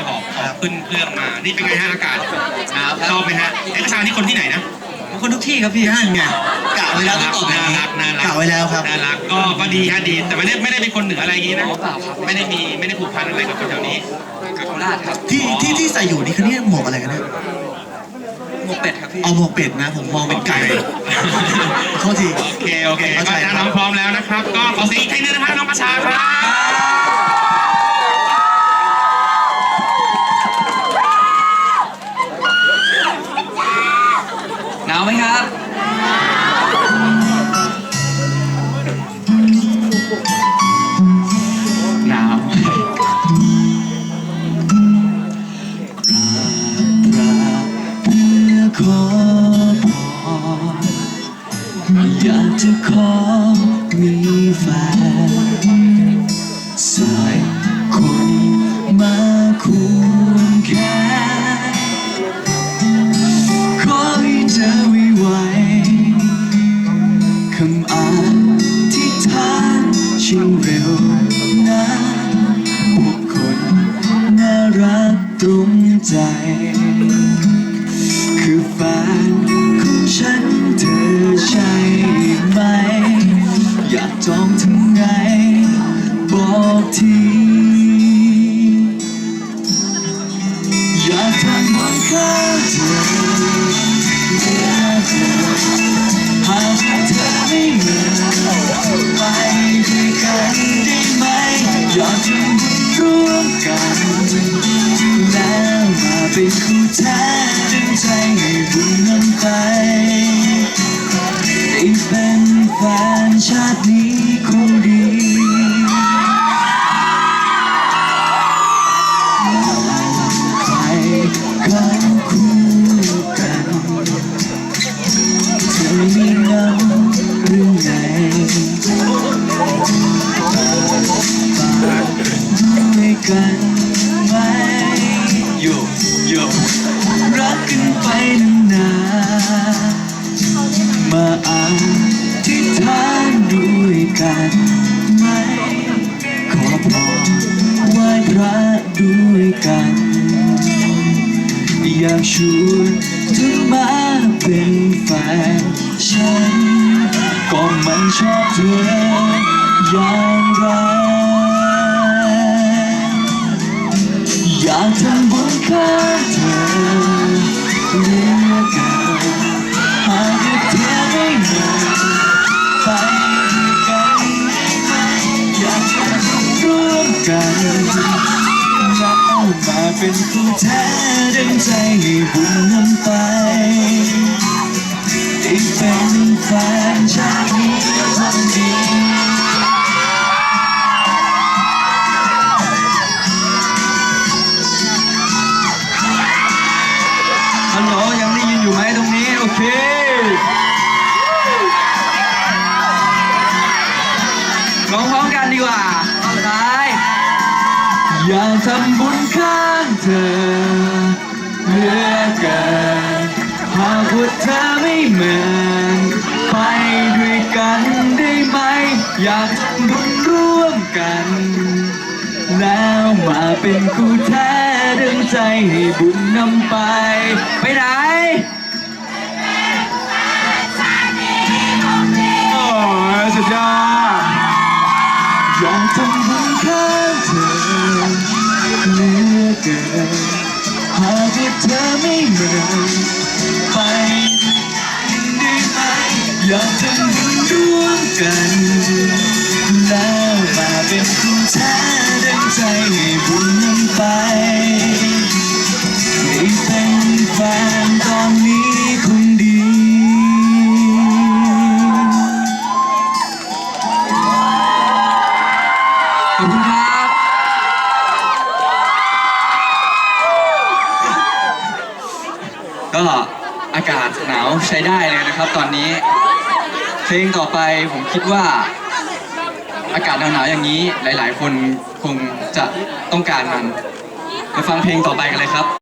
อยๆหอบหอบขึ้นเครื่องมา นี่เป็นไงฮะอากาศหนาวครับชอบไหมฮะเอกชานี่คนที่ไหนนะคนทุกที่ครับพี่นั่นไงกะไว้แล้วต้องตอบแบบน่านี้รักน่ารักกะไว้แล้วครับน่ารักก็ก็ดีฮะดี แต่ไม่ได้ไม่ได้เป็นคนเหนืออะไรอย่างนี้นะเปล่าครับไม่ได้มีไม่ได้ผูกพันอะไรกับคนแถวนี้กับโคราชครับที่ที่ที่ใส่อยู่นี่คือเนี่ยหมวกอะไรกันเนี่ยหมวกเป็ดครับพี่เอาหมวกเป็ดนะ ผมมองเป็นไก่โทษทีโอเคโอเคเข้าใจก็ครับถ้าน้องพร้อมแล้วนะครับ ก็ขอเสียงอีกทีนึงนะครับน้องประชาครับ หนาวเพื่อขอพรอยากจะขอ รักตรงใจ คือแฟนของฉันเธอใช่ไหม อยากจองทำไง บอกทีอยากทำบนข้าเธอเมื่อเธอ ดึงใจให้บุญน้ำไปได้เป็นแฟนชาตินี้คงดีไปกันคู่กันเธอม่เหงาหรือไงด้วยกันไหมโยโยรั กันไปนานมาอ่านที่ฐานด้วยกันไหมขอพรไหว้พระด้วยกัน อยากชวนเธอมาเป็นแฟนฉันก็มันชอบเธออย่างไร เป็นคู่แท้ดึงใจให้บุญนำไปได้เป็นแฟนชาตินี้คนดีฮัลโหลยังได้ยินอยู่ไหมตรงนี้ โอเคร้องพร้อมกันดีกว่าตอนสุดท้าย อยากทำบุญข้างเธอเหลือเกินหากว่าเธอไม่เหมือนไปด้วยกันได้ไหม อยากทำบุญร่วมกัน แล้วมาเป็นคู่แท้ดึงใจให้บุญนำไป ไปไหน เกินหากว่าเธอไม่เหมือนไปได้ไหมอยากทำบุญร่วมกัน แล้วมาเป็นคู่แท้ ก็อากาศหนาวใช้ได้เลยนะครับ ตอนนี้ เพลงต่อไปผมคิดว่า อากาศหนาวๆอย่างนี้หลาย ๆ คนคงจะต้องการมันไปฟังเพลงต่อไปกันเลยครับ